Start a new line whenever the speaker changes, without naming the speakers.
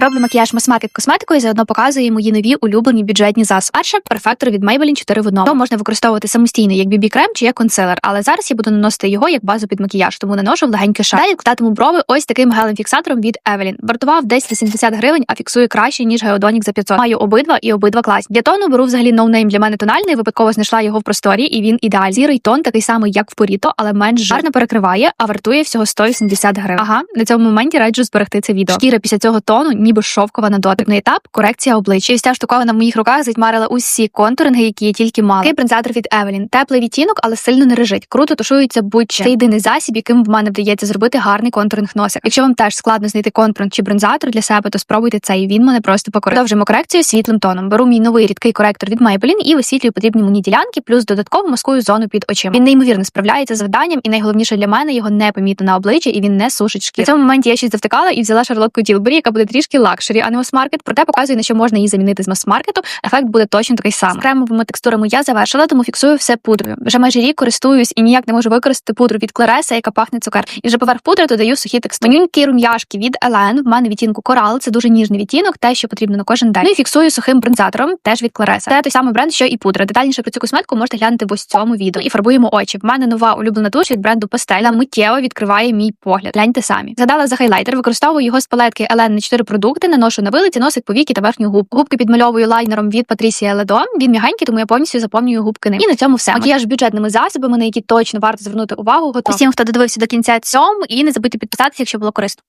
Роблю макіяж мас-маркет косметикою і заодно показую мої нові улюблені бюджетні засоби. Перше перфектор від Maybelline 4 в 1. Його можна використовувати самостійно як BB крем чи як консилер, але зараз я буду наносити його як базу під макіяж, тому наношу в легенький шар. Далі вкладатиму брови ось таким гелем фіксатором від Evelyn. Вартував десь за 70 гривень, а фіксує краще ніж геодонік за 500. Маю обидва і обидва класні. Для тону беру взагалі ноунейм для мене тональний. Випадково знайшла його в просторі, і він ідеальний. Сірий тон такий самий, як в Поріто, але менш гарно перекриває, а вартує всього 180 гривень. Ага, на цьому моменті раджу зберегти це відео. Шкіра після цього тону, ніби шовкова на дотик. На етап корекція обличчя. І ця штуковина в моїх руках затьмарила усі контуринги, які я тільки мала. Такий бронзатор від Evelyn. Теплий відтінок, але сильно не режить. Круто тушується будь-що. Це єдиний засіб, яким в мене вдається зробити гарний контуринг носик. Якщо вам теж складно знайти контуринг чи бронзатор для себе, то спробуйте цей. Він мене просто покорив. Продовжимо корекцію світлим тоном. Беру мій новий рідкий коректор від Maybelline і висвітлюю потрібні мені ділянки, плюс додатково маскую зону під очима. Він неймовірно справляється з завданням, і найголовніше для мене його не помітно на обличчі, і він не сушить шкіру. В цьому моменті я щось завтикала і взяла шарлотку Тілбері, яка буде трішки лакшері, а не мас-маркет. Проте показую, на що можна її замінити з мас-маркету. Ефект буде точно такий самий. З кремовими текстурами я завершила, тому фіксую все пудрою. Вже майже рік користуюсь і ніяк не можу використати пудру від Клереса, яка пахне цукер. І вже поверх пудри додаю сухі текстури. Манюнькі рум'яшки від Елен. В мене відтінку корал. Це дуже ніжний відтінок, те, що потрібно на кожен день. Ну і фіксую сухим бронзатором, теж від Клереса. Це той самий бренд, що і пудра. Детальніше про цю косметику можете глянути в ось цьому відео. І фарбуємо очі. В мене нова улюблена туш від бренду Пастель. Миттєво відкриває мій погляд. Гляньте самі. Згадала за хайлайтер, використовую його з палетки Елен на 4 продукти, наношу на вилиці, носик, повіки та верхню губку. Губки підмальовую лайнером від Патрісія Ледо. Він м'ягенький, тому я повністю заповнюю губки ним. І на цьому все. Макіяж бюджетними засобами, на які точно варто звернути увагу. Готов. Усім, хто додивився до кінця цьому, і не забудьте підписатися, якщо було корисно.